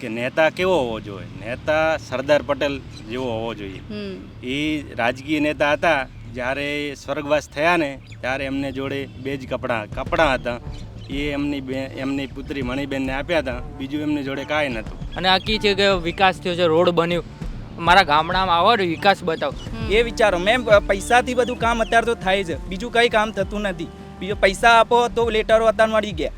કે નેતા કેવો હોવો જોઈએ? નેતા સરદાર પટેલ જેવો હોવો જોઈએ. એ રાજકીય નેતા હતા. જ્યારે સ્વર્ગવાસ થયા ને ત્યારે એમને જોડે બે જ કપડાં કપડાં હતા. એ એમની બે એમની પુત્રી મણિબેનને આપ્યા હતા. બીજું એમની જોડે કાંઈ નહોતું. અને આ કી છે કે વિકાસ થયો છે રોડ બન્યો. મારા ગામડામાં આવો ને વિકાસ બતાવો. એ વિચારો. મેમ પૈસાથી બધું કામ અત્યારે તો થાય છે બીજું કંઈ કામ થતું નથી. બીજું પૈસા આપો તો લેટરો અત્યારે મળી ગયા.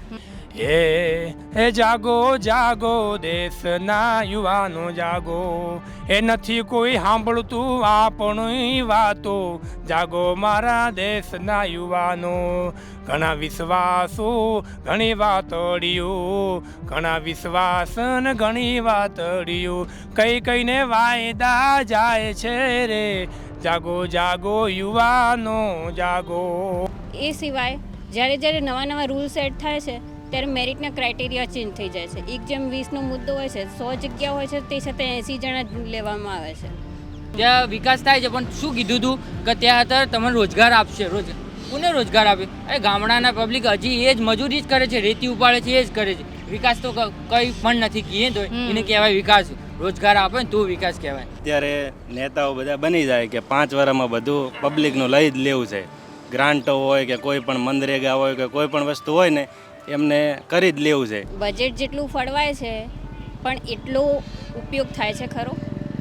હે હે જાગો જાગો, દેશના યુવાનો જાગો. એ નથી કોઈ સાંભળતું આપણી વાતો. જાગો મારા દેશના યુવાનો. ઘણા વિશ્વાસો, ઘણી વાતડીઓ ઘણા વિશ્વાસ ને ઘણી વાતડીઓ કઈ કઈને વાયદા જાય છે રે. જાગો જાગો, યુવાનો જાગો. એ સિવાય જ્યારે જ્યારે નવા નવા રૂલ સેટ થાય છે ત્યારે મેરિટના ક્રાઇટેરિયા ચેન્જ થઈ જાય છે. એક જેમ વીસનો મુદ્દો હોય છે સો જગ્યા હોય છે તે સાથે એંસી જણા જ લેવામાં આવે છે. ત્યાં વિકાસ થાય છે પણ શું કીધું હતું કે ત્યાં અત્યારે તમને રોજગાર આપશે રોજ કોને રોજગાર આપે? અરે ગામડાના પબ્લિક હજી એ જ મજૂરી જ કરે છે રેતી ઉપાડે છે એ જ કરે છે. વિકાસ તો કઈ પણ નથી કહીએ તો. એને કહેવાય વિકાસ. રોજગાર આપે ને તો વિકાસ કહેવાય. અત્યારે નેતાઓ બધા બની જાય કે પાંચ વર્ષમાં બધું પબ્લિકનું લઈ જ લેવું છે. ગ્રાન્ટો હોય કે કોઈ પણ મનરેગા હોય કે કોઈ પણ વસ્તુ હોય ને એમને કરી જ લેવું છે. બજેટ જેટલું ફળવાય છે પણ એટલો ઉપયોગ થાય છે ખરો?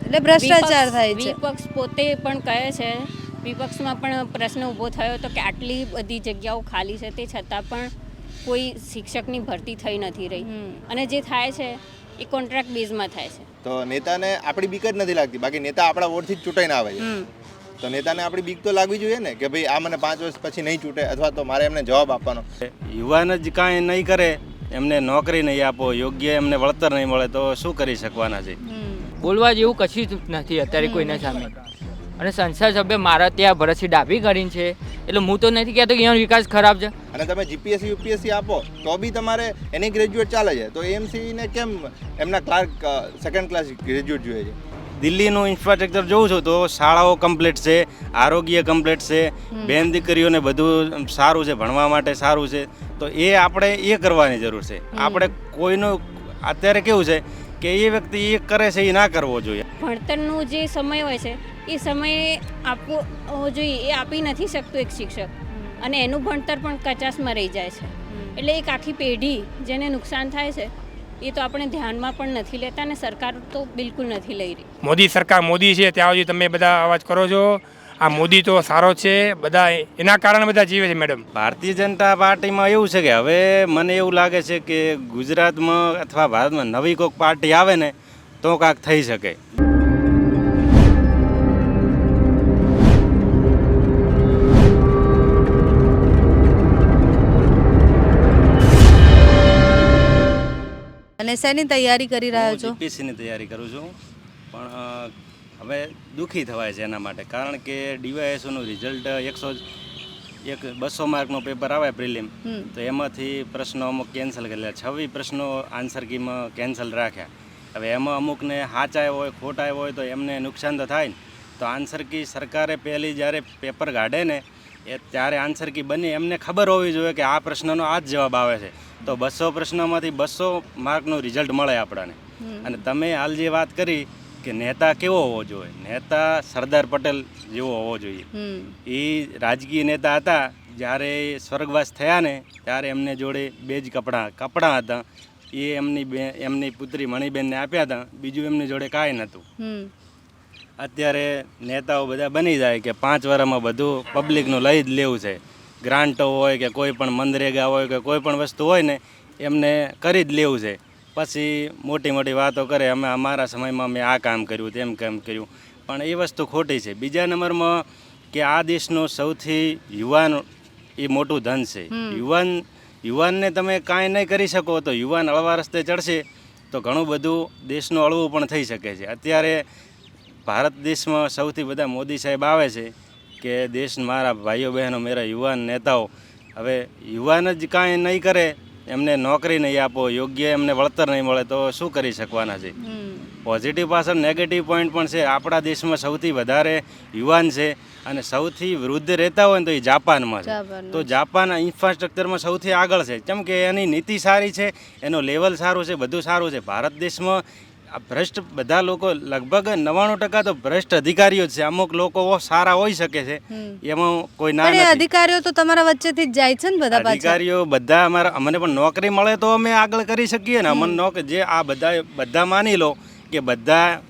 એટલે ભ્રષ્ટાચાર થાય છે. વિપક્ષ પોતે પણ કહે છે વિપક્ષમાં પણ પ્રશ્ન ઊભો થયો તો કે આટલી બધી જગ્યાઓ ખાલી છે તે છતાં પણ કોઈ શિક્ષકની ભરતી થઈ નથી રહી. અને જે થાય છે એ કોન્ટ્રાક્ટ બેઝમાં થાય છે. તો નેતાને આપણી બીક જ નથી લાગતી બાકી નેતા આપણા વોટથી જ ચૂંટાઈને આવે છે. તો નેતાને આપણી બીક તો લાગવી જોઈએ ને કે ભાઈ આ મને પાંચ વર્ષ પછી નહીં છૂટે અથવા તો મારે એમને જવાબ આપવાનો. યુવાન જ કાંઈ નહીં કરે એમને નોકરી નહીં આપો યોગ્ય એમને વળતર નહીં મળે તો શું કરી શકવાના છે? બોલવા જેવું કશું જ નથી અત્યારે કોઈના સામે. અને સંસદ સભ્ય મારા ત્યાં ભરતસિંહ ડાભી કરીને છે એટલે હું તો નથી કહેતો કે એનો વિકાસ ખરાબ છે. અને તમે જીપીએસસી યુપીએસસી આપો તો બી તમારે એની ગ્રેજ્યુએટ ચાલે છે. તો એમસીને કેમ એમના ક્લાર્ક સેકન્ડ ક્લાસ ગ્રેજ્યુએટ જોઈએ છે? દિલ્હીનું ઇન્ફ્રાસ્ટ્રક્ચર જોઉં છું તો શાળાઓ કમ્પ્લીટ છે આરોગ્ય કમ્પ્લીટ છે બેન દીકરીઓને બધું સારું છે ભણવા માટે સારું છે. તો એ આપણે એ કરવાની જરૂર છે. આપણે કોઈનું અત્યારે કેવું છે કે એ વ્યક્તિ એ કરે છે એ ના કરવો જોઈએ. ભણતરનો જે સમય હોય છે એ સમય આપવો હોવો જોઈએ એ આપી નથી શકતું એક શિક્ષક. અને એનું ભણતર પણ કચાસમાં રહી જાય છે. એટલે એક આખી પેઢી જેને નુકસાન થાય છે એ તો આપણે ધ્યાનમાં પણ નથી લેતા અને સરકાર તો બિલકુલ નથી લઈ રહી. મોદી સરકાર મોદી છે ત્યાં સુધી તમે બધા અવાજ કરો છો. આ મોદી તો સારો છે બધા એના કારણે બધા જીવે છે મેડમ. ભારતીય જનતા પાર્ટીમાં એવું છે કે હવે મને એવું લાગે છે કે ગુજરાતમાં અથવા ભારતમાં નવી કોઈક પાર્ટી આવે ને તો કાંક થઈ શકે. અને શેની તૈયારી કરી રહ્યા છો. પીસીની તૈયારી કરું છું. પણ હવે દુઃખી થવાય છે એના માટે. કારણ કે ડીવાયએસઓનું રિઝલ્ટ એકસો એક બસો માર્કનું પેપર આવે પ્રિલિમ તો એમાંથી પ્રશ્નો અમુક કેન્સલ કરેલા છવ્વીસ પ્રશ્નો આન્સર કીમાં કેન્સલ રાખ્યા. હવે એમાં અમુકને સાચા આવ્યો હોય ખોટા આવ્યો હોય તો એમને નુકસાન તો થાય ને. તો આન્સર કી સરકારે પહેલી જ્યારે પેપર કાઢે ને એ ત્યારે આન્સર કી બની. એમને ખબર હોવી જોઈએ કે આ પ્રશ્નનો આ જ જવાબ આવે છે. તો બસો પ્રશ્નોમાંથી બસો માર્કનું રિઝલ્ટ મળે આપણને. અને તમે હાલ જે વાત કરી કે નેતા કેવો હોવો જોઈએ નેતા સરદાર પટેલ જેવો હોવો જોઈએ. એ રાજકીય નેતા હતા જ્યારે સ્વર્ગવાસ થયા ને ત્યારે એમને જોડે બે જ કપડાં કપડાં હતા. એ એમની બે એમની પુત્રી મણિબેનને આપ્યા હતા બીજું એમની જોડે કાંઈ નહોતું. અત્યારે નેતાઓ બધા બની જાય કે પાંચ વર્ષમાં બધું પબ્લિકનું લઈ જ લેવું છે. ગ્રાન્ટો હોય કે કોઈ પણ મનરેગા હોય કે કોઈ પણ વસ્તુ હોય ને એમને કરી જ લેવું છે. પછી મોટી મોટી વાતો કરે અમે અમારા સમયમાં મેં આ કામ કર્યું તેમ કામ કર્યું. પણ એ વસ્તુ ખોટી છે. બીજા નંબરમાં કે આ દેશનો સૌથી યુવાન એ મોટું ધન છે. યુવાન યુવાનને તમે કાંઈ નહીં કરી શકો તો યુવાન અળવા રસ્તે ચડશે તો ઘણું બધું દેશનું અળવું પણ થઈ શકે છે. અત્યારે ભારત દેશમાં સૌથી બધા મોદી સાહેબ આવે છે કે દેશ મારા ભાઈઓ બહેનો મેરા યુવાન નેતાઓ હવે યુવાન જ કાંઈ નહીં કરે એમને નોકરી નહીં આપો યોગ્ય એમને વળતર નહીં મળે તો શું કરી શકવાના છે? પોઝિટિવ પાછળ નેગેટિવ પોઈન્ટ પણ છે. આપણા દેશમાં સૌથી વધારે યુવાન છે અને સૌથી વૃદ્ધ રહેતા હોય ને તો એ જાપાનમાં છે. તો જાપાન ઇન્ફ્રાસ્ટ્રક્ચરમાં સૌથી આગળ છે. કેમ કે એની નીતિ સારી છે એનું લેવલ સારું છે બધું સારું છે. ભારત દેશમાં આ ભ્રષ્ટ બધા લોકો લગભગ નવ્વાણું ટકા તો ભ્રષ્ટ અધિકારીઓ છે. અમુક લોકો સારા હોઈ શકે છે. એમાં કોઈ ના અધિકારીઓ તો તમારા વચ્ચેથી જ જાય છે ને બધા અધિકારીઓ બધા અમારા અમને પણ નોકરી મળે તો અમે આગળ કરી શકીએ ને. અમને નોક જે આ બધા બધા માની લો કે બધા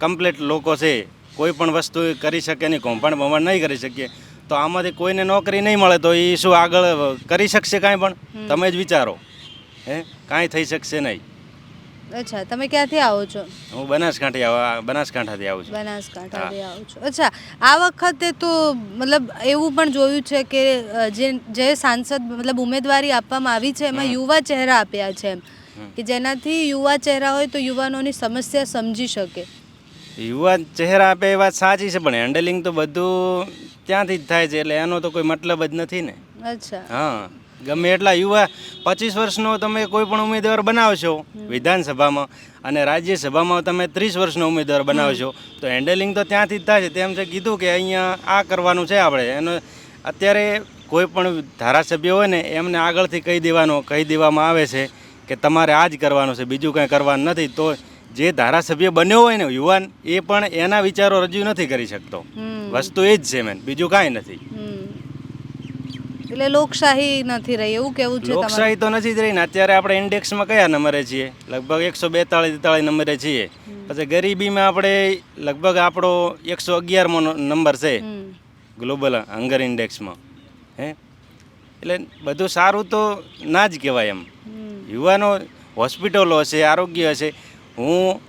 કમ્પ્લેટ લોકો છે કોઈ પણ વસ્તુ કરી શકે નહીં કૌભાંડ બમાણ નહીં કરી શકીએ તો આમાંથી કોઈને નોકરી નહીં મળે તો એ શું આગળ કરી શકશે કાંઈ પણ? તમે જ વિચારો. હે? કાંઈ થઈ શકશે નહીં. અચ્છા તમે ક્યાંથી આવો છો? હું બનાસકાંઠી આવા બનાસકાંઠાથી આવું છું. બનાસકાંઠાથી આવો છો. અચ્છા આ વખતે તો મતલબ એવું પણ જોયું છે કે જે જે સાંસદ મતલબ ઉમેદવારી આપવામાં આવી છે એમાં યુવા ચહેરા આપ્યા છે એમ. કે જેનાથી યુવા ચહેરા હોય તો યુવાનોની સમસ્યા સમજી શકે. યુવા ચહેરા આપે એ વાત સાચી છે પણ હેન્ડલિંગ તો બધું ત્યાંથી જ થાય છે એટલે એનો તો કોઈ મતલબ જ નથી ને. અચ્છા. હા. ગમે એટલા યુવા પચીસ વર્ષનો તમે કોઈ પણ ઉમેદવાર બનાવશો વિધાનસભામાં અને રાજ્યસભામાં તમે ત્રીસ વર્ષનો ઉમેદવાર બનાવશો તો હેન્ડલિંગ તો ત્યાંથી જ થાય છે. તેમ છે કીધું કે અહીંયા આ કરવાનું છે આપણે. એનો અત્યારે કોઈ પણ ધારાસભ્ય હોય ને એમને આગળથી કહી દેવાનો કહી દેવામાં આવે છે કે તમારે આ જ કરવાનું છે બીજું કંઈ કરવાનું નથી. તો જે ધારાસભ્ય બન્યો હોય ને યુવાન એ પણ એના વિચારો રજૂ નથી કરી શકતો. વસ્તુ એ જ છે મેન બીજું કાંઈ નથી. એટલે લોકશાહી નથી રહી એવું કેવું છે લોકશાહી તો નથી જ રહી ને અત્યારે આપણે ઇન્ડેક્સમાં કયા નંબરે છીએ? લગભગ એકસો બેતાળીસ તેતાળીસ નંબરે છીએ. પછી ગરીબીમાં આપણે લગભગ આપણો એકસો અગિયારમો નંબર છે. ગ્લોબલ હંગર ઇન્ડેક્સમાં. હે? એટલે બધું સારું તો ના જ કહેવાય એમ. યુવાનો હોસ્પિટલો હશે આરોગ્ય હશે હું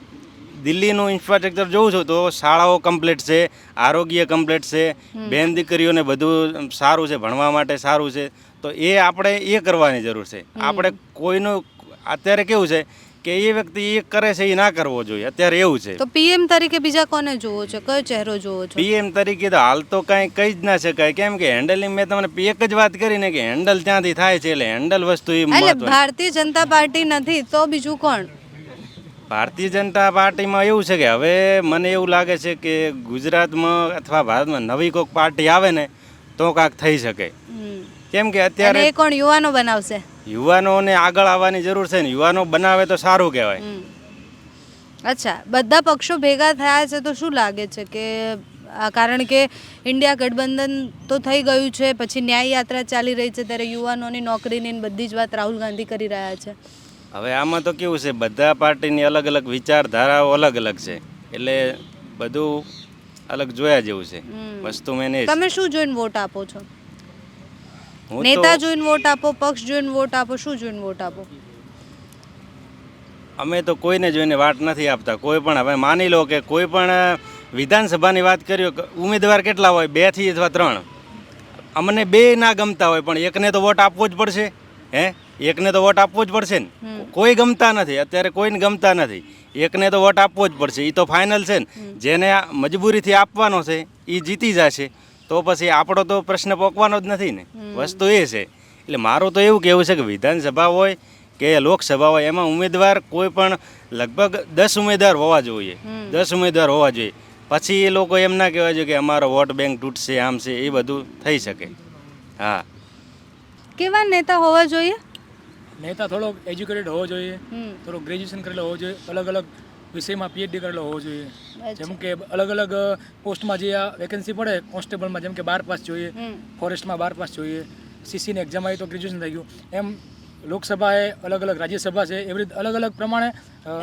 દિલ્હીનું ઇન્ફ્રાસ્ટ્રક્ચર જોઉં છું તો શાળાઓ કમ્પ્લીટ છે આરોગ્ય કમ્પ્લીટ છે બેન દીકરીઓને બધું સારું છે ભણવા માટે સારું છે. તો એ આપણે એ કરવાની જરૂર છે. આપણે કોઈનું અત્યારે કેવું છે કે એ વ્યક્તિ એ કરે છે એ ના કરવો જોઈએ. અત્યારે એવું છે. તો પીએમ તરીકે બીજા કોને જોવો છે? કયો ચહેરો જોવો છો? પીએમ તરીકે તો હાલ તો કાંઈ કહી જ ના શકાય. કેમ કે હેન્ડલિંગ મેં તમને એક જ વાત કરીને કે હેન્ડલ ત્યાંથી થાય છે એટલે હેન્ડલ વસ્તુ એ ભારતીય જનતા પાર્ટી નથી તો બીજું કોણ? ભારતીય જનતા પાર્ટીમાં એવું છે કે હવે મને એવું લાગે છે કે ગુજરાતમાં અથવા ભારતમાં નવી કોઈક પાર્ટી આવે ને તો કાંક થઈ શકે. કેમ કે અત્યારે કોણ યુવાનો બનાવશે? યુવાનોને આગળ આવવાની જરૂર છે ને. યુવાનો બનાવે તો સારું કહેવાય. અચ્છા બધા પક્ષો ભેગા થયા છે તો શું લાગે છે કે કારણ કે ઇન્ડિયા ગઠબંધન તો થઈ ગયું છે પછી ન્યાય યાત્રા ચાલી રહી છે ત્યારે યુવાનોની નોકરીની ને બધી જ વાત રાહુલ ગાંધી કરી રહ્યા છે. હવે આમાં તો કેવું છે બધા પાર્ટીની અલગ અલગ વિચારધારાઓ અલગ અલગ છે. એટલે બધું અલગ જોયા જેવું છે. વસ્તુ મેં તમે શું જોઈને વોટ આપો છો? નેતા જોઈને વોટ આપો પક્ષ જોઈને વોટ આપો શું જોઈને વોટ આપો? અમે તો કોઈને જોઈને વાટ નથી આપતા. કોઈ પણ હવે માની લો કે કોઈ પણ વિધાનસભાની વાત કરીએ ઉમેદવાર કેટલા હોય? બેથી અથવા ત્રણ? અમને બે ના ગમતા હોય પણ એકને તો વોટ આપવો જ પડશે. હે? એકને તો વોટ આપવો જ પડશે ને. કોઈ ગમતા નથી. અત્યારે કોઈને ગમતા નથી. એકને તો વોટ આપવો જ પડશે. એ તો ફાઇનલ છે ને. જેને મજબૂરીથી આપવાનો છે એ જીતી જશે. તો પછી આપણો તો પ્રશ્ન પોકવાનો જ નથી ને. વસ્તુ એ છે. એટલે મારું તો એવું કહેવું છે કે વિધાનસભા હોય કે લોકસભા હોય એમાં ઉમેદવાર કોઈ પણ લગભગ દસ ઉમેદવાર હોવા જોઈએ. દસ ઉમેદવાર હોવા જોઈએ. પછી એ લોકો એમ ના કહેવા જોઈએ કે અમારો વોટ બેંક તૂટશે આમ છે એ બધું થઈ શકે. હા. કેવા નેતા હોવા જોઈએ? નેતા થોડો એજ્યુકેટેડ હોવો જોઈએ થોડો ગ્રેજ્યુએશન કરેલો હોવો જોઈએ અલગ અલગ વિષયમાં પીએચડી કરેલો હોવો જોઈએ. જેમ કે અલગ અલગ પોસ્ટમાં જે આ વેકેન્સી પડે કોન્સ્ટેબલમાં જેમ કે બાર પાસ જોઈએ. ફોરેસ્ટમાં બાર પાસ જોઈએ સીસીની એક્ઝામ આવી તો ગ્રેજ્યુએશન થઈ ગયું. એમ લોકસભા એ અલગ અલગ રાજ્યસભા છે એવી રીતે અલગ અલગ પ્રમાણે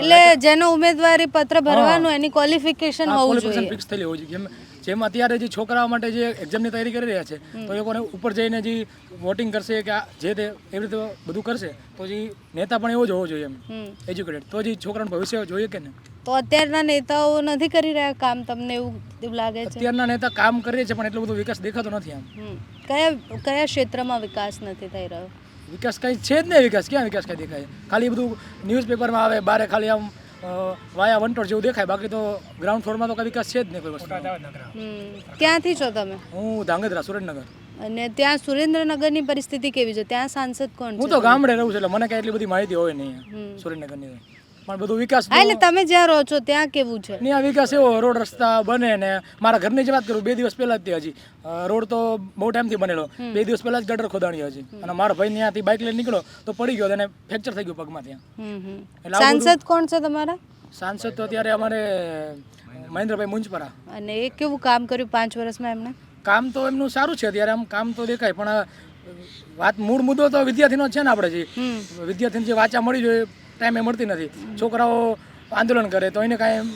એટલે જેનો ઉમેદવારી પત્ર ભરવાનું એની ક્વોલિફિકેશન હોવું જોઈએ. ફિક્સ થયેલી હોવી જોઈએ. જેમ અત્યારે જે છોકરાઓ માટે જે એક્ઝામની તૈયારી કરી રહ્યા છે તો એ લોકોને ઉપર જઈને જે વોટિંગ કરશે કે આ જે તે એવી રીતે બધું કરશે તો જે નેતા પણ એવો જ હોવો જોઈએ એમ. એજ્યુકેટેડ તો જે છોકરાનું ભવિષ્ય જોઈએ કે ને તો અત્યારના નેતાઓ નથી કરી રહ્યા કામ તમને એવું એવું લાગે છે? અત્યારના નેતા કામ કરી છે પણ એટલો બધો વિકાસ દેખાતો નથી આમ કયા કયા ક્ષેત્રમાં વિકાસ નથી થઈ રહ્યો? વિકાસ કંઈ છે જ નહીં વિકાસ. ક્યાં વિકાસ કંઈ દેખાય? ખાલી બધું ન્યૂઝપેપરમાં આવે બારે ખાલી આમ વાયા વંટોળ જેવું દેખાય બાકી તો ગ્રાઉન્ડ ફ્લોરમાં તો કઈ વિકાસ છે જ નહીં કોઈ વસ્તુ. ક્યાંથી છો તમે? હું ધાંગધ્રા સુરેન્દ્રનગર. અને ત્યાં સુરેન્દ્રનગરની પરિસ્થિતિ કેવી છે? ત્યાં સાંસદ કોણ હું તો ગામડે રહું છું એટલે મને કઈ એટલી બધી માહિતી હોય નહીં. સુરેન્દ્રનગરની પણ બધું વિકાસ હા એટલે તમે જ્યાં રહો છો ત્યાં કેવું છે? ને આ વિકાસ એવો રોડ રસ્તા બને ને મારા ઘરની જ વાત કરું બે દિવસ પહેલા જ તે હજી. રોડ તો બહુ ટાઈમથી બનેલો. બે દિવસ પહેલા જ ગટર ખોદાણી હજી. અને મારા ભાઈ ત્યાંથી બાઇક લઈને નીકળ્યો તો પડી ગયો અને ફ્રેક્ચર થઈ ગયું પગમાં ત્યાં. સાંસદ કોણ છે તમારા? સાંસદ તો અત્યારે અમારે મહેન્દ્રભાઈ મુંજપરા. અને એ કેવું કામ કર્યું પાંચ વર્ષમાં એમને? કામ તો એમનું સારું છે અત્યારે આમ કામ તો દેખાય પણ વાત મૂળ મુદ્દો તો વિદ્યાર્થીનો છે ને આપણે જે. વિદ્યાર્થીને જે વાંચા મળી જોઈએ ટાઈમે મળતી નથી. છોકરાઓ આંદોલન કરે તો એને કાંઈ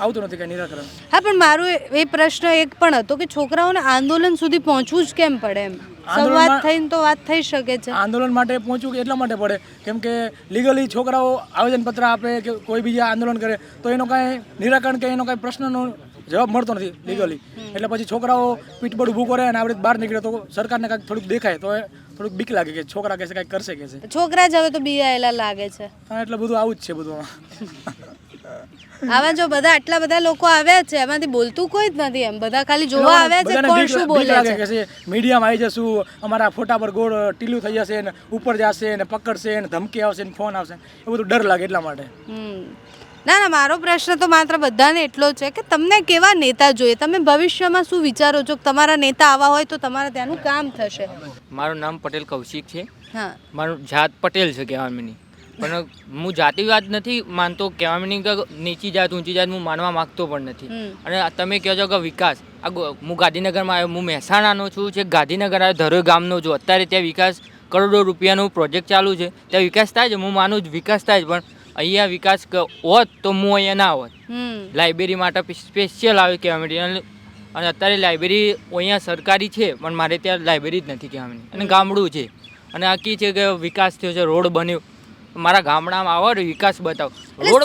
આવતું નથી કંઈ નિરાકરણ. હા પણ મારો એ- પ્રશ્ન એક પણ હતો કે છોકરાઓને આંદોલન સુધી પહોંચવું જ કેમ પડે એમ? સંવાદ થઈને તો વાત થઈ શકે છે. આંદોલન માટે પહોંચવું એટલા માટે પડે? કેમ કે લીગલી છોકરાઓ આવેદનપત્ર આપે કે કોઈ બીજા આંદોલન કરે તો એનો કાંઈ નિરાકરણ કે એનો કાંઈ પ્રશ્નનો જવાબ મળતો નથી લીગલી એટલે પછી છોકરાઓ પીઠબળ ઊભું કરે અને આપણે બહાર નીકળે તો સરકારને કાંઈક થોડુંક દેખાય તો થોડુંક બીક લાગે કે છોકરા કહેશે કાંઈક કરશે કહેશે છોકરા જ હવે તો બિયાયેલા લાગે છે. હા એટલે બધું આવું જ છે બધું આવા જો બધા આટલા બધા લોકો આવ્યા છે એમાંથી બોલતું કોઈ જ નથી એમ. બધા ખાલી જોવા આવ્યા છે કોણ શું બોલે છે. મીડિયામાં આવી જશું અમારા ફોટા પર ગોળ ટીલું થઈ જશે ને ઉપર જશે ને પકડશે ને ધમકી આવશે ને ફોન આવશે એ બધું ડર લાગે એટલા માટે. હમ. ના ના મારો પ્રશ્ન તો માત્ર બધાને એટલો છે કે તમને કેવા નેતા જોઈએ? તમે ભવિષ્યમાં શું વિચારો છો? તમારા નેતા આવા હોય તો તમારા ત્યાંનું કામ થશે. મારું નામ પટેલ કૌશિક છે. હા. મારું જાત પટેલ છે કહેવાની પણ હું જાતિવાદ નથી માનતો કહેવાની કે નીચી જાત ઊંચી જાત હું માનવા માંગતો પણ નથી. અને તમે કહો છો કે વિકાસ. આ હું ગાંધીનગરમાં આવ્યો હું મહેસાણાનો છું જે ગાંધીનગર આવ્યો ધરોઈ ગામનો છું. અત્યારે ત્યાં વિકાસ કરોડો રૂપિયાનો પ્રોજેક્ટ ચાલુ છે. ત્યાં વિકાસ થાય છે હું માનું જ વિકાસ થાય છે પણ અહીંયા વિકાસ હોત તો હું અહીંયા ના હોત. લાઇબ્રેરી માટે સ્પેશિયલ આવે કહેવા અને અને અત્યારે લાઇબ્રેરી અહીંયા સરકારી છે પણ મારે ત્યાં લાઇબ્રેરી જ નથી કહેવાની અને ગામડું છે. અને આ કી છે કે વિકાસ થયો છે રોડ બન્યો. મારા ગામડામાં આવો વિકાસ બતાવો. રોડ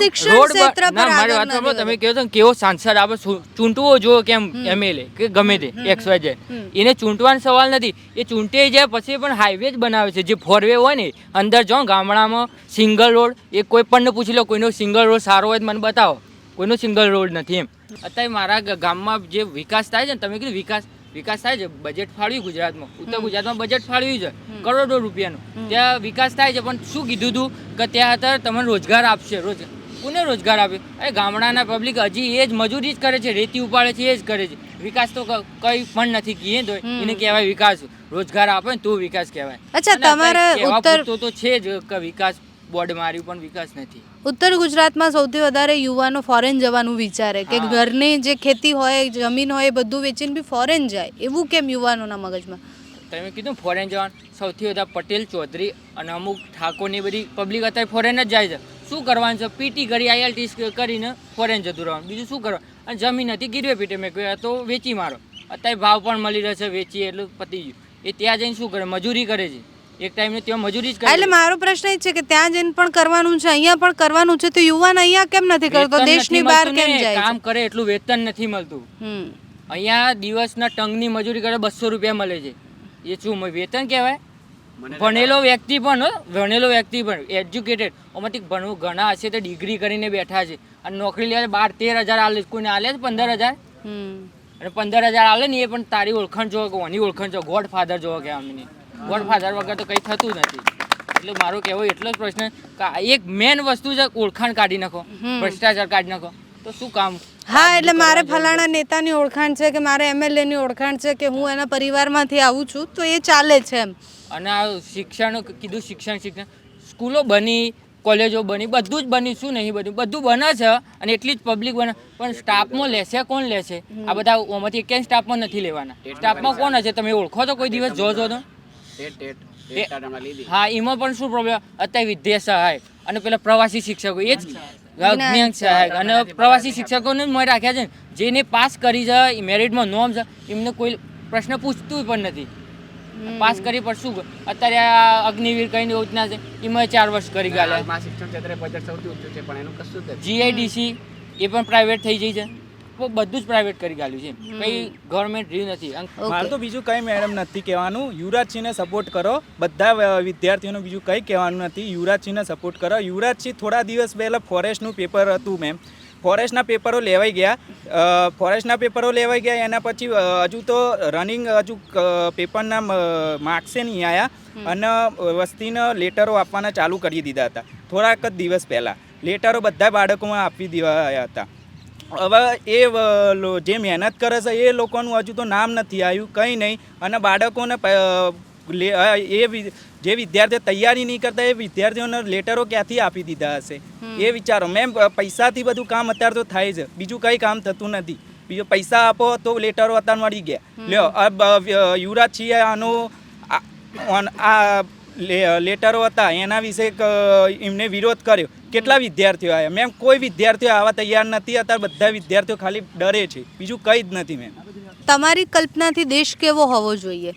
પર ના મારી વાત સાંભળો તમે કહો છો કેવો સાંસદ આપણે ચૂંટવો જુઓ કેમ એમએલએ કે ગમે તે એક્સ વાય ઝેડ એને ચૂંટવાનો સવાલ નથી. એ ચૂંટે જાય પછી પણ હાઈવે જ બનાવે છે. જે ફોરવે હોય ને અંદર જાઓ ગામડામાં સિંગલ રોડ એ કોઈ પણને પૂછી લો કોઈનો સિંગલ રોડ સારો હોય મને બતાવો. કોઈનો સિંગલ રોડ નથી એમ. અત્યારે મારા ગામમાં જે વિકાસ થાય છે ને તમે કીધું વિકાસ વિકાસ થાય છે. બજેટ ફાળવ્યું ગુજરાતમાં. ઉત્તર ગુજરાતમાં બજેટ ફાળવ્યું છે. કરોડો રૂપિયાનું. ત્યાં વિકાસ થાય છે. પણ શું કીધું હતું કે ત્યાં અત્યારે તમને રોજગાર આપશે. રોજ કોને રોજગાર આપે? અરે ગામડાના પબ્લિક હજી એ જ મજૂરી જ કરે છે. રેતી ઉપાડે છે એ જ કરે છે. વિકાસ તો કઈ પણ નથી. કીએ તો એને કહેવાય વિકાસ. રોજગાર આપે ને તો વિકાસ કહેવાય. અચ્છા, તમારા ઉત્તર- તો છે જ કે વિકાસ બોર્ડ માર્યું પણ વિકાસ નથી. ઉત્તર ગુજરાતમાં સૌથી વધારે યુવાનો ફોરેન જવાનું વિચારે કે. ઘરની જે ખેતી હોય જમીન હોય એ બધું વેચીને બી ફોરેન જાય. એવું કેમ યુવાનોના મગજમાં? તમે કીધું ફોરેન જવાનું. સૌથી વધારે પટેલ ચૌધરી અને અમુક ઠાકોરની બધી પબ્લિક અત્યારે ફોરેન જ જાય છે. શું કરવાનું છે? પીટી કરી આઈઆઈટી કરીને ફોરેન જતું રહેવાનું. બીજું શું કરવાનું? અને જમીન હતી ગીરવે પીટે મેં કહ્યું આ તો વેચી મારો. અત્યારે ભાવ પણ મળી રહેશે વેચી એટલું પતી ગયું. એ ત્યાં જઈને શું કરે? મજૂરી કરે છે. એક ટાઈમે ત્યાં મજૂરી જ કરે એટલે મારો પ્રશ્ન એ છે કે ત્યાં જઈને પણ કરવાનું છે અહીંયા પણ કરવાનું છે તો યુવાન અહીંયા કેમ નથી કરતો? દેશની બહાર કેમ જાય કામ કરે એટલું વેતન નથી મળતું. હમ. અહીંયા દિવસના ટંગની મજૂરી કરે બસો રૂપિયા મળે છે. એ શું વેતન કહેવાય? ભણેલો વ્યક્તિ પણ ભણેલો વ્યક્તિ પણ એજ્યુકેટેડ એમાંથી ભણવું ઘણા હશે તો ડિગ્રી કરીને બેઠા છે. અને નોકરી લેવા બાર તેર હજાર આલે છે. કોઈને આલે છે પંદર હજાર? હમ. અને પંદર હજાર આલે ને એ પણ તારી ઓળખાણ જોવો કે ઓની ઓળખાણ જો ગોડ ફાધર જોવો કે આમની. ગોડ ફાધર વગર તો કંઈ થતું નથી. એટલે મારો કહેવો એટલો જ પ્રશ્ન કે એક મેન વસ્તુ છે ઓળખાણ કાઢી નાખો ભ્રષ્ટાચાર કાઢી નાખો. તો શું કામ? હા એટલે મારે ફલાણા નેતાની ઓળખાણ છે કે મારે એમએલએ ની ઓળખાણ છે કે હું એના પરિવારમાંથી આવું છું તો એ ચાલે છે એમ. અને આ શિક્ષણ કીધું શિક્ષણ શિક્ષણ. સ્કૂલો બની કોલેજો બની બધું જ બની શું નહીં બન્યું બધું બને છે અને એટલી જ પબ્લિક બને. પણ સ્ટાફમાં લેશે કોણ લેશે? આ બધા ઓમાંથી ક્યાંય સ્ટાફમાં નથી લેવાના? સ્ટાફમાં કોણ હશે? તમે ઓળખો તો કોઈ દિવસ જો જો તો. હા એમાં પણ શું પ્રોબ્લેમ અત્યારે વિદ્યા સહાય અને પેલા પ્રવાસી શિક્ષકો એ જ જ્ઞાન સહાયક અને પ્રવાસી શિક્ષકોને જ મેં રાખ્યા છે જેને પાસ કરી છે મેરિટમાં નોમ છે એમને કોઈ પ્રશ્ન પૂછતું પણ નથી. પાસ કરી પણ શું અત્યારે આ અગ્નિવીર કઈ યોજના છે. એમાં ચાર વર્ષ કરી ગયા શિક્ષણ ક્ષેત્રે બજેટ સૌથી ઊંચું છે પણ એનું કશું જીઆઈડીસી એ પણ પ્રાઇવેટ થઈ જાય છે. બધું જ પ્રાઇવેટ કરી ગાલ્યું છે કઈ ગવર્મેન્ટ રહ્યું નથી. મારે તો બીજું કંઈ મેડમ નથી કહેવાનું. યુવરાજસિંહને સપોર્ટ કરો. બધા વિદ્યાર્થીઓનું બીજું કંઈ કહેવાનું નથી. યુવરાજસિંહને સપોર્ટ કરો. યુવરાજસિંહ થોડા દિવસ પહેલાં ફોરેસ્ટનું પેપર હતું મેમ ફોરેસ્ટના પેપરો લેવાઈ ગયા. ફોરેસ્ટના પેપરો લેવાઈ ગયા. એના પછી હજુ તો રનિંગ હજુ પેપરના માર્ક્સે નહીં આવ્યા અને વસ્તીના લેટરો આપવાના ચાલુ કરી દીધા હતા. થોડાક જ દિવસ પહેલાં. લેટરો બધા બાળકોમાં આપી દેવાયા હતા. હવે એ જે મહેનત કરે છે એ લોકોનું હજુ તો નામ નથી આવ્યું કંઈ નહીં. અને બાળકોને એ જે વિદ્યાર્થીઓ તૈયારી નહીં કરતા એ વિદ્યાર્થીઓને લેટરો ક્યાંથી આપી દીધા હશે? એ વિચારો. મેમ પૈસાથી બધું કામ અત્યારે તો થાય છે. બીજું કંઈ કામ થતું નથી. બીજો પૈસા આપો તો લેટરો અત્યારે મળી ગયા. લ્યો યુવરાજ છીએ આનો આ- લેટરો હતા. એના વિશે એમને વિરોધ કર્યો. કેટલા વિદ્યાર્થીઓ આવ્યા? મેમ કોઈ વિદ્યાર્થીઓ આવા તૈયાર નથી. અત્યારે બધા વિદ્યાર્થીઓ ખાલી ડરે છે. બીજું કંઈ જ નથી મેમ. તમારી કલ્પનાથી દેશ કેવો હોવો જોઈએ?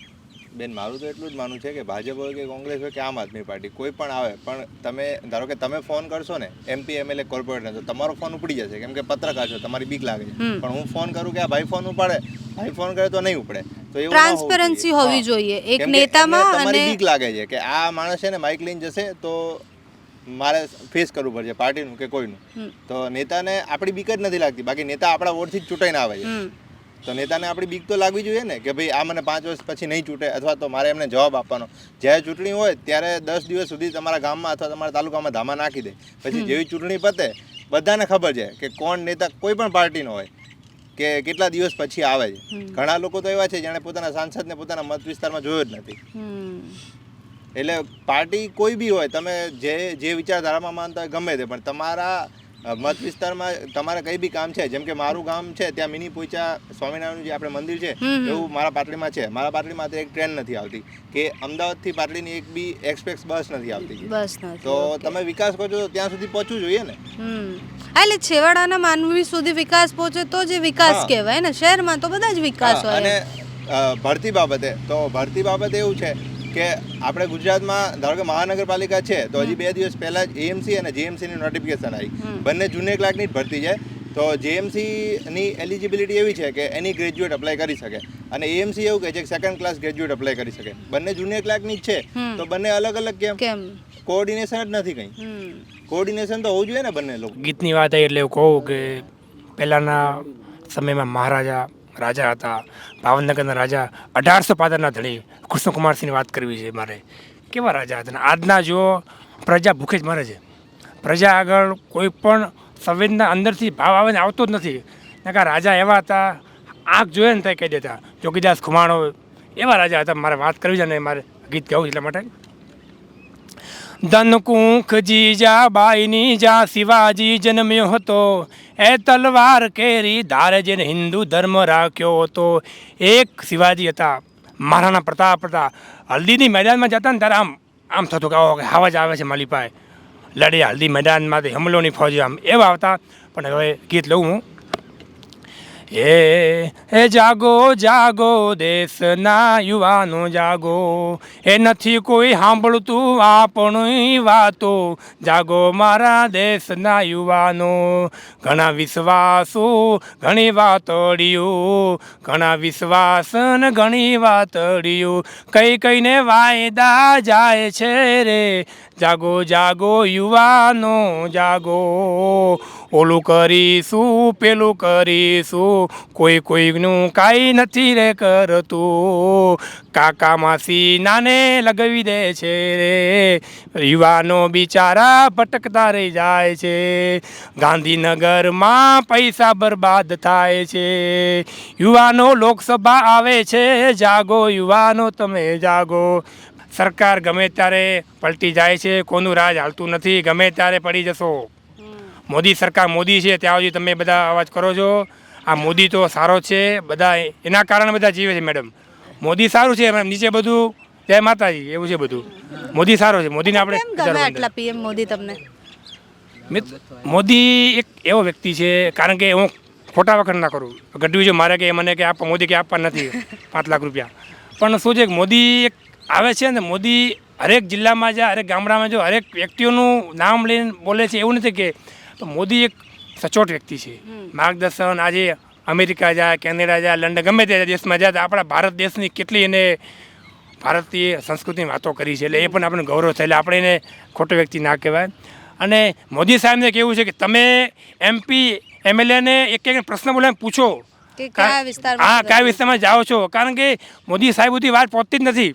બેન મારું તો એટલું જ માનવું છે કે ભાજપ હોય કે કોંગ્રેસ હોય કે આમ આદમી પાર્ટી કોઈ પણ આવે પણ તમે ધારો કે તમે ફોન કરશો ને એમપી એમએલએ કોર્પોરેટર તો તમારો ફોન ઉપડી જશે. કેમ કે પત્રકાર છો તમારી બીક લાગે છે. પણ હું ફોન કરું કે આ ભાઈ ફોન ઉપાડે ભાઈ ફોન કરે તો નહીં ઉપડે. તો એવું ટ્રાન્સપરન્સી જોઈએ. હોવી જોઈએ. એક નેતામાં તમારી અને બીક લાગે છે કે આ માણસ છે ને માઇક લઈને જશે તો મારે ફેસ કરવું પડશે પાર્ટીનું કે કોઈનું. તો નેતાને આપણી બીક જ નથી લાગતી. બાકી નેતા આપણા વોટથી જ ચૂંટાઈને આવે છે. તો નેતાને આપણી બીક તો લાગવી જોઈએ ને કે ભાઈ આ મને પાંચ વર્ષ પછી નહીં ચૂંટે અથવા તો મારે એમને જવાબ આપવાનો. જ્યારે ચૂંટણી હોય ત્યારે દસ દિવસ સુધી તમારા ગામમાં અથવા તમારા તાલુકામાં ધામા નાખી દે. પછી જેવી ચૂંટણી પતે બધાને ખબર છે કે કોણ નેતા કોઈ પણ પાર્ટીનો હોય કે કેટલા દિવસ પછી આવે છે. ઘણા લોકો તો એવા છે જેણે પોતાના સાંસદને પોતાના મત વિસ્તારમાં જોયો જ નથી. એટલે પાર્ટી કોઈ બી હોય તમે જે જે વિચારધારામાં માનતા હોય ગમે તે પણ તમારા મત વિસ્તારમાં તમારે કઈ બી કામ છે જેમ કે મારું ગામ છે ત્યાં મિની પોઈચા સ્વામિનારાયણનું જે આપણે મંદિર છે એવું મારા પાટલીમાં છે. મારા પાટલીમાં અત્યારે એક ટ્રેન નથી આવતી કે અમદાવાદથી પાટલીની એક બી એક્સપ્રેસ બસ નથી આવતી. બસ તો તમે વિકાસ કરો છો તો ત્યાં સુધી પહોંચવું જોઈએ ને. હા, એટલે છેવાડાના માનવી સુધી વિકાસ પહોંચે તો જે વિકાસ. કહેવાય ને. શહેરમાં તો બધા જ વિકાસ હોય. અને ભરતી બાબતે તો ભરતી બાબતે એવું છે કે આપણે ગુજરાતમાં ધારો કે મહાનગરપાલિકા છે તો હજી બે દિવસ પહેલાં જ એએમસી અને જેએમસીની નોટિફિકેશન આવી. બંને જૂને ક્લાર્કની જ ભરતી છે. તો જેએમસીની એલિજિબિલિટી એવી છે કે એની ગ્રેજ્યુએટ અપ્લાય કરી શકે. અને એએમસી એવું કહે છે કે સેકન્ડ ક્લાસ ગ્રેજ્યુએટ અપ્લાય કરી શકે. બંને જુનિયર ક્લાર્કની જ છે. તો બંને અલગ અલગ કેમ? કેમ? કોઓર્ડિનેશન જ નથી કંઈ. કોઓર્ડિનેશન તો હોવું જોઈએ ને બંને લોકો. ગીતની વાત આવી એટલે એવું કહું કે પહેલાંના સમયમાં મહારાજા રાજા હતા ભાવનગરના રાજા, અઢારસો પાદરના ધણી. કૃષ્ણકુમારસિંહની વાત કરવી છે મારે. કેવા રાજા હતા આજના જો પ્રજા ભૂખે જ મરે છે. પ્રજા આગળ કોઈ પણ સંવેદના અંદરથી ભાવ આવે ને આવતો જ નથી. નકા રાજા એવા હતા, આંખ જોઈએ ને તો કહી દેતા. જોગીદાસ ખુમાણો, એવા રાજા હતા. મારે વાત કરવી છે ને મારે ગીત ગાવું એટલા માટે. ધનકુંખ જીજા બાઈની જા શિવાજી જન્મ્યો હતો એ તલવાર કેરી ધારે જેને હિન્દુ ધર્મ રાખ્યો હતો એક શિવાજી હતા। મહારાણા પ્રતાપ હતા હલ્દીની મેદાનમાં જતા ને ત્યારે આમ આમ થતું કે આવો હાવા જ આવે છે મારી પાસે લડે હલ્દી મેદાનમાંથી હમલોની ફોજી આમ એવા આવતા પણ હવે ગીત લઉં હું એ એ જાગો જાગો, દેશના યુવાનો જાગો. એ નથી કોઈ સાંભળતું આપણી વાતો. જાગો મારા દેશના યુવાનો. ઘણા વિશ્વાસો, ઘણી વાતડિયું. ઘણા વિશ્વાસ ને ઘણી વાતડિયું. કઈ કઈને વાયદા જાય છે રે. જાગો જાગો, યુવાનો જાગો. ઓલું કરીશું, પેલું કરીશું. કોઈ કોઈનું કાંઈ નથી રે કરતું. કાકા માસી નાને લગાવી દે છે રે. યુવાનો બિચારા ભટકતા રહી જાય છે. ગાંધીનગરમાં પૈસા બરબાદ થાય છે. યુવાનો લોકસભા આવે છે. જાગો યુવાનો, તમે જાગો. સરકાર ગમે ત્યારે પલટી જાય છે. કોનું રાજ હાલતું નથી, ગમે ત્યારે પડી જશો. મોદી સરકાર મોદી છે ત્યાં સુધી તમે બધા અવાજ કરો છો. આ મોદી તો સારો છે બધા એના કારણે બધા જીવે છે મેડમ. મોદી સારું છે નીચે બધું. જય માતાજી એવું છે બધું. મોદી સારો છે મોદીને આપણે આટલા પીએમ મોદી તમને? મોદી એક એવો વ્યક્તિ છે કારણ કે હું ખોટા વખત ના કરું. ગઢવી જો મારે કે મને કે આપવા મોદી કે આપવા નથી. પાંચ લાખ રૂપિયા. પણ શું છે કે મોદી એક આવે છે ને મોદી હરેક જિલ્લામાં જાય હરેક ગામડામાં જો હરેક વ્યક્તિઓનું નામ લઈને બોલે છે એવું નથી કે તો મોદી એક સચોટ વ્યક્તિ છે. માર્ગદર્શન આજે અમેરિકા જાય કેનેડા જાય લંડન ગમે તે દેશમાં જાય આપણા ભારત દેશની કેટલી એને ભારતીય સંસ્કૃતિની વાતો કરી છે. એટલે એ પણ આપણને ગૌરવ થાય. એટલે આપણે એને ખોટો વ્યક્તિ ના કહેવાય. અને મોદી સાહેબને કેવું છે કે તમે એમપી એમએલએને એક એક પ્રશ્ન બોલાવીને પૂછો. કયા હા કયા વિસ્તારમાં જાઓ છો? કારણ કે મોદી સાહેબ સુધી વાત પહોંચતી જ નથી.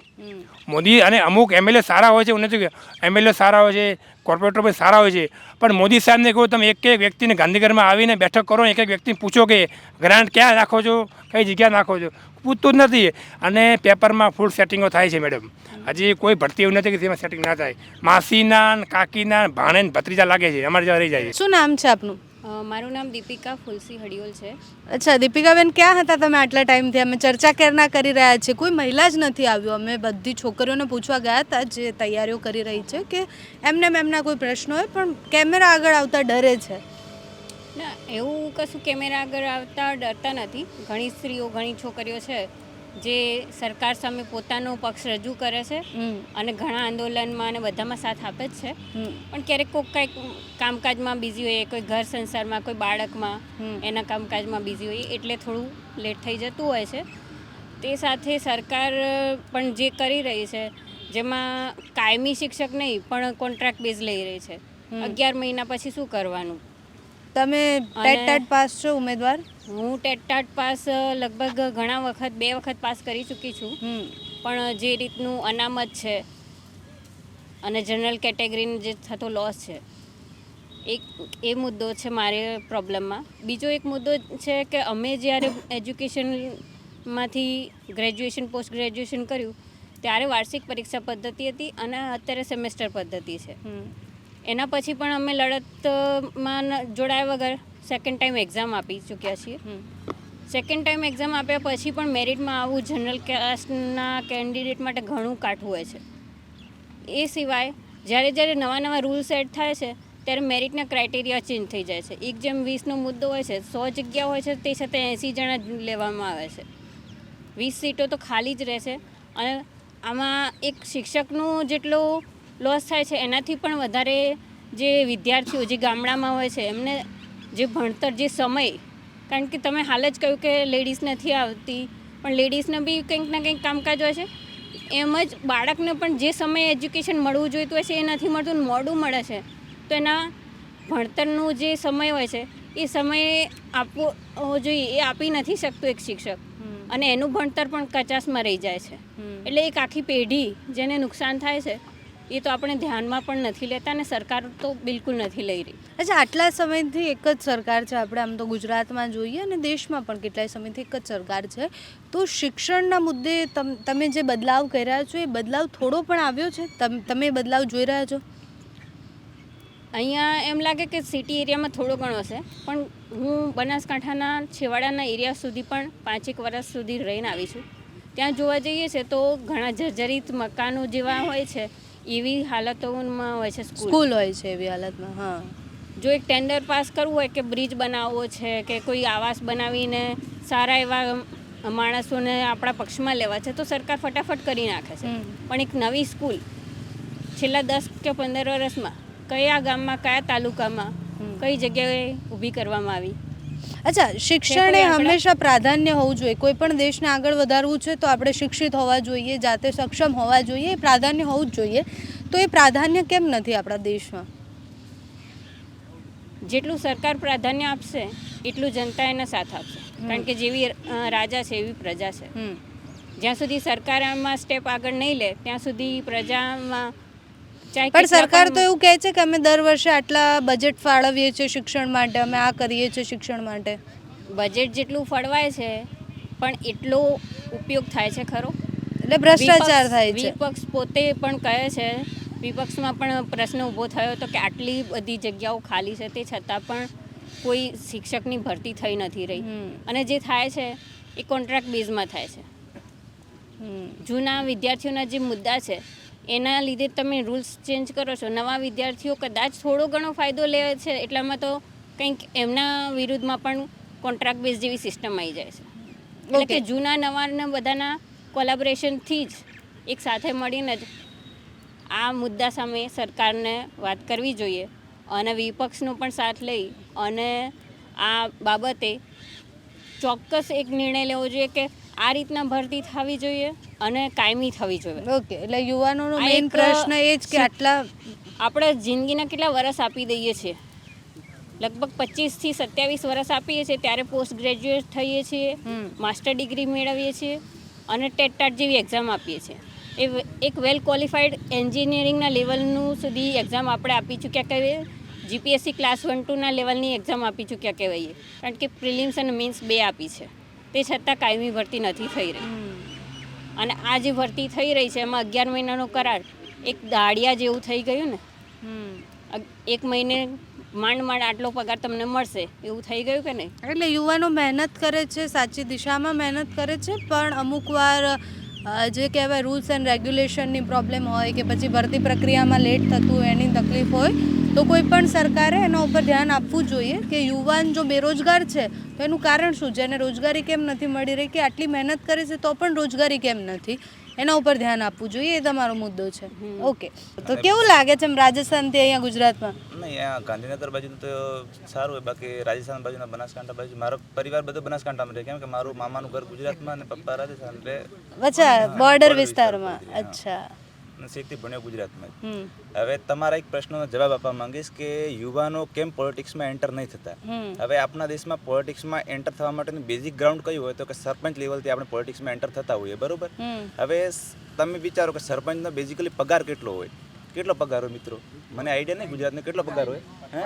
મોદી અને અમુક એમએલએ સારા હોય છે હું નથી એમએલએ સારા હોય છે કોર્પોરેટર પણ સારા હોય છે. પણ મોદી સાહેબને કહું, તમે એક એક વ્યક્તિને ગાંધીનગરમાં આવીને બેઠક કરો, એક એક વ્યક્તિને પૂછો કે ગ્રાન્ટ ક્યાં નાખો છો, કઈ જગ્યા નાખો છો, પૂછતું જ નથી. અને પેપરમાં ફૂલ સેટિંગો થાય છે મેડમ હજી કોઈ ભરતી એવું નથી કે જેમાં સેટિંગ ના થાય. માસીના કાકીના ભાણે ભત્રીજા લાગે છે, અમારે જ્યાં રહી જાય છે. શું નામ છે આપનું? મારું નામ દીપિકા ફુલસી હડિયોલ છે. અચ્છા દીપિકાબેન ક્યાં હતા તમે આટલા ટાઈમથી? અમે ચર્ચા ક્યારના કરી રહ્યા છીએ કોઈ મહિલા જ નથી આવ્યો અમે બધી છોકરીઓને પૂછવા ગયા હતા જે તૈયારીઓ કરી રહી છે કે એમને એમના કોઈ પ્રશ્નો હોય પણ કેમેરા આગળ આવતા ડરે છે. ના એવું કશું કેમેરા આગળ આવતા ડરતા નથી. ઘણી સ્ત્રીઓ ઘણી છોકરીઓ છે. જે સરકાર સામે પોતાનો પક્ષ રજૂ કરે છે અને ઘણા આંદોલનમાં અને બધામાં સાથ આપે જ છે. પણ ક્યારેક કોઈક કાંઈક કામકાજમાં બિઝી હોય કોઈ ઘર સંસારમાં કોઈ બાળકમાં એના કામકાજમાં બિઝી હોય એટલે થોડું લેટ થઈ જતું હોય છે. તે સાથે સરકાર પણ જે કરી રહી છે જેમાં કાયમી શિક્ષક નહીં પણ કોન્ટ્રાક્ટ બેઝ લઈ રહી છે. અગિયાર મહિના પછી શું કરવાનું? તમે ટેટ ટેટ પાસ છો ઉમેદવાર? હું ટેટટાટ પાસ લગભગ ઘણા વખત બે વખત પાસ કરી ચૂકી છું. પણ જે રીતનું અનામત છે અને જનરલ કેટેગરીનો જે થતો લોસ છે એક એ મુદ્દો છે મારે પ્રોબ્લેમમાં. બીજો એક મુદ્દો છે કે અમે જ્યારે એજ્યુકેશનમાંથી ગ્રેજ્યુએશન પોસ્ટ ગ્રેજ્યુએશન કર્યું ત્યારે વાર્ષિક પરીક્ષા પદ્ધતિ હતી અને અત્યારે સેમેસ્ટર પદ્ધતિ છે. એના પછી પણ અમે લડતમાં જોડાયા વગર સેકન્ડ ટાઈમ એક્ઝામ આપી ચૂક્યા છીએ. સેકન્ડ ટાઈમ એક્ઝામ આપ્યા પછી પણ મેરિટમાં આવું જનરલ કાસ્ટના કેન્ડિડેટ માટે ઘણું કાઠું હોય છે. એ સિવાય જ્યારે જ્યારે નવા નવા રૂલ સેટ થાય છે ત્યારે મેરિટના ક્રાઇટેરિયા ચેન્જ થઈ જાય છે. એક જેમ વીસનો મુદ્દો હોય છે સો જગ્યા હોય છે તે સાથે એંસી જણા લેવામાં આવે છે. વીસ સીટો તો ખાલી જ રહેશે અને આમાં એક શિક્ષકનું જેટલો લોસ થાય છે એનાથી પણ વધારે જે વિદ્યાર્થીઓ જે ગામડામાં હોય છે એમને જે ભણતર જે સમય કારણ કે તમે હાલ જ કહ્યું કે લેડીઝ નથી આવતી પણ લેડીઝને બી કંઈક ના કંઈક કામકાજ હોય છે. એમ જ બાળકને પણ જે સમયે એજ્યુકેશન મળવું જોઈતું હોય છે એ નથી મળતું મોડું મળે છે. તો એના ભણતરનું જે સમય હોય છે એ સમયે આપવો જોઈએ એ આપી નથી શકતું એક શિક્ષક. અને એનું ભણતર પણ કચાસમાં રહી જાય છે. એટલે એક આખી પેઢી જેને નુકસાન થાય છે એ તો આપણે ધ્યાનમાં પણ નથી લેતા અને સરકાર તો બિલકુલ નથી લઈ રહી. અચ્છા આટલા સમયથી એક જ સરકાર છે. આપણે આમ તો ગુજરાતમાં જોઈએ અને દેશમાં પણ કેટલાય સમયથી એક જ સરકાર છે. તો શિક્ષણના મુદ્દે તમ જે બદલાવ કર્યા છો એ બદલાવ થોડો પણ આવ્યો છે? તમ- તમે બદલાવ જોઈ રહ્યા છો? અહીંયા એમ લાગે કે સિટી એરિયામાં થોડો ઘણો છે પણ હું બનાસકાંઠાના છેવાડાના એરિયા સુધી પણ પાંચેક વર્ષ સુધી રહીને આવી છું. ત્યાં જોવા જઈએ છે તો ઘણા જર્જરિત મકાનો જેવા હોય છે. એવી હાલતોમાં હોય છે સ્કૂલ. હોય છે એવી હાલતમાં હા. જો એક ટેન્ડર પાસ કરવું હોય કે બ્રિજ બનાવવો છે કે કોઈ આવાસ બનાવીને સારા એવા માણસોને આપણા પક્ષમાં લેવા છે તો સરકાર ફટાફટ કરી નાખે છે. પણ એક નવી સ્કૂલ છેલ્લા દસ કે પંદર વર્ષમાં કયા ગામમાં કયા તાલુકામાં કઈ જગ્યાએ ઊભી કરવામાં આવી? અચ્છા શિક્ષણ એ હંમેશા પ્રાધાન્ય હોવું જોઈએ. કોઈ પણ દેશને આગળ વધારવું છે તો આપણે શિક્ષિત હોવા જોઈએ જાતે સક્ષમ હોવા જોઈએ એ પ્રાધાન્ય હોવું જ જોઈએ. તો એ પ્રાધાન્ય કેમ નથી આપણા દેશમાં? જેટલું સરકાર પ્રાધાન્ય આપશે એટલું જનતા એને સાથ આપશે. કારણ કે જેવી રાજા છે એવી પ્રજા છે. જ્યાં સુધી સરકાર આમાં સ્ટેપ આગળ નહીં લે ત્યાં સુધી પ્રજામાં ચાહે પણ સરકાર તો એવું કહે છે કે અમે દર વર્ષે આટલા બજેટ ફાળવીએ છીએ શિક્ષણ માટે અમે આ કરીએ છીએ શિક્ષણ માટે. બજેટ જેટલું ફળવાય છે પણ એટલો ઉપયોગ થાય છે ખરો? એટલે ભ્રષ્ટાચાર થાય છે. વિપક્ષ પોતે પણ કહે છે વિપક્ષમાં પણ પ્રશ્ન ઊભો થયો હતો કે આટલી બધી જગ્યાઓ ખાલી છે તે છતાં પણ કોઈ શિક્ષકની ભરતી થઈ નથી રહી. અને જે થાય છે એ કોન્ટ્રાક્ટ બેઝમાં થાય છે. જૂના વિદ્યાર્થીઓના જે મુદ્દા છે એના લીધે તમે રૂલ્સ ચેન્જ કરો છો. નવા વિદ્યાર્થીઓ કદાચ થોડો ઘણો ફાયદો લે છે એટલામાં તો કંઈક એમના વિરુદ્ધમાં પણ કોન્ટ્રાક્ટ બેઝ જેવી સિસ્ટમ આવી જાય છે. એટલે કે જૂના નવાના બધાના કોલાબોરેશનથી જ એક સાથે મળીને જ આ મુદ્દા સામે સરકારને વાત કરવી જોઈએ અને વિપક્ષનો પણ સાથ લઈ અને આ બાબતે ચોક્કસ એક નિર્ણય લેવો જોઈએ કે આ રીતના ભરતી થવી જોઈએ અને કાયમી થવી જોઈએ. ઓકે એટલે યુવાનોનો મેઇન પ્રશ્ન એ જ કે આટલા આપણે જિંદગીના કેટલા વર્ષ આપી દઈએ છીએ? લગભગ પચીસથી સત્યાવીસ વર્ષ આપીએ છીએ ત્યારે પોસ્ટ ગ્રેજ્યુએટ થઈએ છીએ માસ્ટર ડિગ્રી મેળવીએ છીએ અને ટેટ ટાટ જેવી એક્ઝામ આપીએ છીએ. એ એક વેલ ક્વોલિફાઈડ એન્જિનિયરિંગના લેવલનું સુધી એક્ઝામ આપણે આપી ચૂક્યા કહેવાય જીપીએસસી ક્લાસ વન ટુના લેવલની એક્ઝામ આપી ચૂક્યા કહેવાય કારણ કે પ્રિલિમ્સ અને મીન્સ બે આપી છે. તે છતાં કાયમી ભરતી નથી થઈ રહી. અને આ જે ભરતી થઈ રહી છે એમાં અગિયાર મહિનાનો કરાર એક દાડિયા જેવું થઈ ગયું ને? એક મહિને માંડ માંડ આટલો પગાર તમને મળશે એવું થઈ ગયું કે નહીં? એટલે યુવાનો મહેનત કરે છે સાચી દિશામાં મહેનત કરે છે પણ અમુક વાર જે કહેવાય રૂલ્સ એન્ડ રેગ્યુલેશનની પ્રોબ્લેમ હોય કે પછી ભરતી પ્રક્રિયામાં લેટ થતું એની તકલીફ હોય, તો કોઈ પણ સરકારે એના ઉપર ધ્યાન આપવું જોઈએ કે યુવાન જો બેરોજગાર છે, તો એનું કારણ શું? છે એને રોજગારી કેમ નથી મળી રહી, કે આટલી મહેનત કરે છે, તો પણ રોજગારી કેમ નથી? એના ઉપર ધ્યાન આપવું જોઈએ એ તમારો મુદ્દો છે. ઓકે તો કેવું લાગે છે એમ રાજસ્થાનથી અહીંયા ગુજરાતમાં? નહીં અહીંયા ગાંધીનગર બાજુ તો સારું હોય બાકી રાજસ્થાન બાજુના બનાસકાંઠા બાજુ મારો પરિવાર બધો બનાસકાંઠામાં રહે. કેમ કે મારું મામાનું ઘર ગુજરાતમાં અને પપ્પા રાજસ્થાન રહે. અચ્છા બોર્ડર વિસ્તારમાં અચ્છા. શીખથી ભણ્યો ગુજરાતમાં હવે તમારા એક પ્રશ્નનો જવાબ આપવા માંગીશ કે યુવાનો કેમ પોલિટિક્સમાં એન્ટર નહીં થતા? હવે આપણા દેશમાં પોલિટિક્સમાં એન્ટર થવા માટેનું બેઝિક ગ્રાઉન્ડ કયું હોય તો કે સરપંચ લેવલથી આપણે પોલિટિક્સમાં એન્ટર થતા હોઈએ બરોબર? હવે તમે વિચારો કે સરપંચનો બેઝિકલી પગાર કેટલો હોય? કેટલો પગાર હોય મિત્રો? મને આઈડિયા નહીં ગુજરાતનો કેટલો પગાર હોય? હે?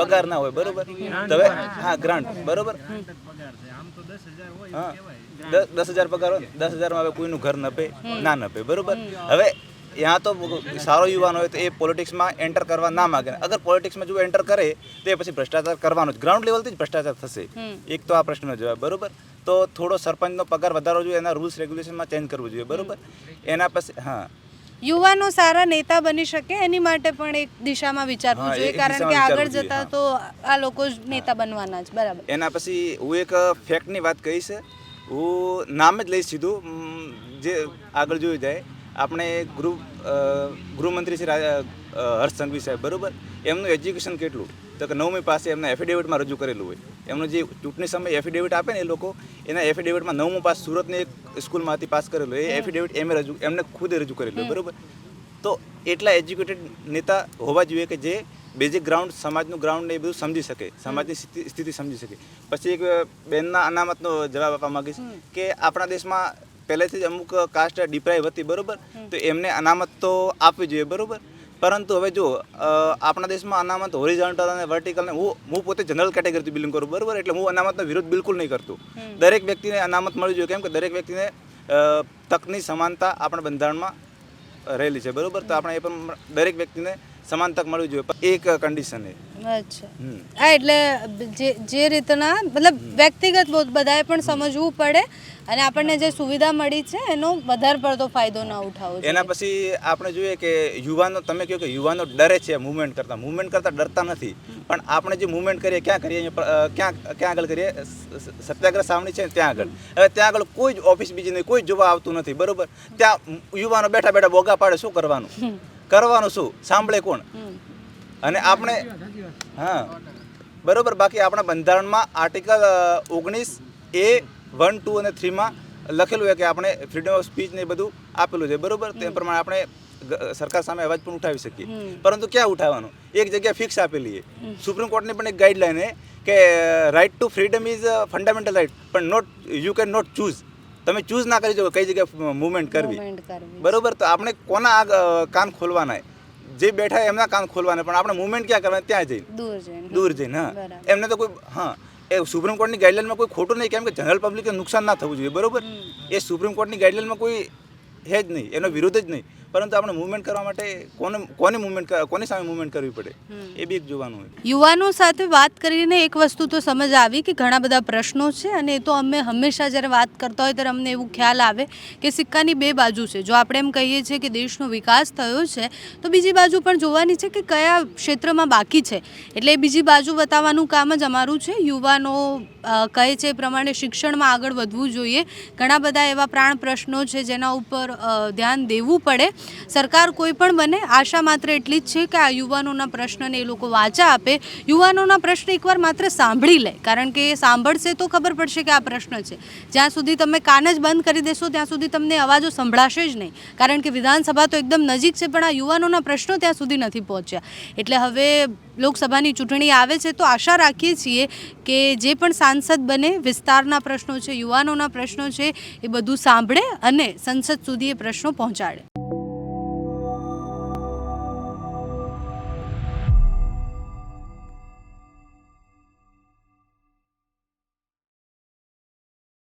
પગાર ના હોય બરોબર? હવે હા ગ્રાન્ટ બરોબર? હા દસ હજાર પગાર હોય દસ હજારમાં હવે કોઈનું ઘર નપે ના નપે બરોબર? હવે ત્યાં તો સારો યુવાન હોય તો એ પોલિટિક્સમાં એન્ટર કરવા ના માગે અગર પોલિટિક્સમાં જો એન્ટર કરે તો એ પછી ભ્રષ્ટાચાર કરવાનો જ ગ્રાઉન્ડ લેવલથી જ ભ્રષ્ટાચાર થશે એક તો આ પ્રશ્નનો જવાબ બરોબર તો થોડો સરપંચનો પગાર વધારવો જોઈએ એના રૂલ્સ રેગ્યુલેશનમાં ચેન્જ કરવું જોઈએ બરોબર એના પછી હા યુવાનો સારા નેતા બની શકે એની માટે પણ એક દિશામાં વિચારવું જોઈએ કારણ કે આગળ જતા તો આ લોકો જ નેતા બનવાના જ બરાબર એના પછી હું એક ફેક્ટની વાત કહીશ હું નામ જ લઈશ સીધું જે આગળ જોયું જાય આપણે ગૃહ ગૃહમંત્રી શ્રી હર્ષ સંઘવી સાહેબ બરાબર? એમનું એજ્યુકેશન કેટલું? તો કે નવમી પાસે એમના એફિડેવિટમાં રજૂ કરેલું હોય. એમનું જે ચૂંટણી સમયે એફિડેવિટ આપે ને એ લોકો એના એફિડેવિટમાં નવમું પાસ સુરતની એક સ્કૂલમાંથી પાસ કરેલું. એ એફિડેવિટ એમ રજૂ એમને ખુદે રજૂ કરેલું હોય બરોબર? તો એટલા એજ્યુકેટેડ નેતા હોવા જોઈએ કે જે બેઝિક ગ્રાઉન્ડ સમાજનું ગ્રાઉન્ડ એ બધું સમજી શકે સમાજની સ્થિતિ સ્થિતિ સમજી શકે. પછી એક બેનના અનામતનો જવાબ આપવા માંગીશ કે આપણા દેશમાં પહેલેથી જ અમુક કાસ્ટ ડિપ્રાઇવ હતી બરોબર? તો એમને અનામત તો આપવી જોઈએ બરોબર? પરંતુ હવે જો આપણા દેશમાં અનામત હોરિઝોન્ટલ અને વર્ટિકલને હું હું પોતે જનરલ કેટેગરીથી બિલોંગ કરું બરાબર? એટલે હું અનામતનો વિરોધ બિલકુલ નહીં કરતો. દરેક વ્યક્તિને અનામત મળવી જોઈએ કેમ કે દરેક વ્યક્તિને તકની સમાનતા આપણા બંધારણમાં રહેલી છે બરાબર? તો આપણે એ પણ દરેક વ્યક્તિને સમાન તક મળવી જોઈએ પણ એક કન્ડિશન એ. અચ્છા. હા એટલે જે જે રીતના મતલબ વ્યક્તિગત બધાએ પણ સમજવું પડે અને આપણને જે સુવિધા મળી છે એનો વધારે પડતો ફાયદો ન ઉઠાવવો એના પછી આપણે જોઈએ કે યુવાનો તમે કહો કે યુવાનો ડરે છે મુવમેન્ટ કરતા. મુવમેન્ટ કરતા ડરતા નથી. પણ આપણે જે મૂવમેન્ટ કરીએ ક્યાં કરીએ ક્યાં ક્યાં આગળ કરીએ? સત્યાગ્રહ સાવણી છે ત્યાં આગળ. હવે ત્યાં આગળ કોઈ જ ઓફિસ બીજી નહીં કોઈ જ જોવા આવતું નથી બરોબર? ત્યાં યુવાનો બેઠા બેઠા બોગા પાડે શું કરવાનું? કરવાનું શું? સાંભળે કોણ? અને આપણે હા. બરોબર બાકી આપણા બંધારણમાં આર્ટિકલ ઓગણીસ એ વન ટુ અને થ્રીમાં લખેલું છે કે આપણે ફ્રીડમ ઓફ સ્પીચ ને એ બધું આપેલું છે. બરોબર? તે પ્રમાણે આપણે સરકાર સામે અવાજ પણ ઉઠાવી શકીએ. પરંતુ ક્યાં ઉઠાવવાનું? એક જગ્યા ફિક્સ આપેલી છે. સુપ્રીમ કોર્ટની પણ એક ગાઈડલાઈન છે કે right to freedom is fundamental right પણ not you can not choose તમે ચૂઝ ના કરી શકો કઈ જગ્યાએ મુવમેન્ટ કરવી. બરોબર? તો આપણે કોના આ કાન ખોલવાના જે બેઠા એમના કાન ખોલવાના પણ આપણે મુવમેન્ટ ક્યાં કરવાના? ત્યાં જઈને. દૂર જઈને હા. એમને તો કોઈ હા. એ સુપ્રીમ કોર્ટની ગાઈડલાઇનમાં કોઈ ખોટું નહીં કેમ કે જનરલ પબ્લિકને નુકસાન ના થવું જોઈએ બરાબર? એ સુપ્રીમ કોર્ટની ગાઈડલાઇનમાં કોઈ હે જ નહીં એનો વિરોધ જ નહીં. પરંતુ આપણે મુવમેન્ટ કરવા માટે કોને કોને મુવમેન્ટ કોની સામે મુવમેન્ટ કરવી પડે? એ બી જોવાનું હોય. યુવાનો સાથે વાત કરીને એક વસ્તુ તો સમજ આવી કે ઘણા બધા પ્રશ્નો છે અને એ તો અમે હંમેશા જ્યારે વાત કરતા હોય ત્યારે અમને એવું ખ્યાલ આવે કે સિક્કાની બે બાજુ છે. જો આપણે એમ કહીએ છીએ કે દેશનો વિકાસ થયો છે તો બીજી બાજુ પણ જોવાની છે કે કયા ક્ષેત્રમાં બાકી છે. એટલે એ બીજી બાજુ બતાવવાનું કામ જ અમારું છે. યુવાનો કહે છે એ પ્રમાણે શિક્ષણમાં આગળ વધવું જોઈએ. ઘણા બધા એવા પ્રાણ પ્રશ્નો છે જેના ઉપર ધ્યાન દેવું પડે. સરકાર કોઈ પણ બને, આશા માત્ર એટલી જ છે કે આ યુવાનોના પ્રશ્નને એ લોકો વાચા આપે. યુવાનોના પ્રશ્ન એકવાર માત્ર સાંભળી લે, કારણ કે એ સાંભળશે તો ખબર પડશે કે આ પ્રશ્ન છે. જ્યાં સુધી તમે કાન જ બંધ કરી દેશો, ત્યાં સુધી તમને અવાજો સંભળાશે જ નહીં. કારણ કે વિધાનસભા તો એકદમ નજીક છે, પણ આ યુવાનોના પ્રશ્નો ત્યાં સુધી નથી પહોંચ્યા. એટલે હવે લોકસભાની ચૂંટણી આવે છે, તો આશા રાખીએ છીએ કે જે પણ સાંસદ બને, વિસ્તારના પ્રશ્નો છે, યુવાનોના પ્રશ્નો છે, એ બધું સાંભળે અને સંસદ સુધી એ પ્રશ્નો પહોંચાડે.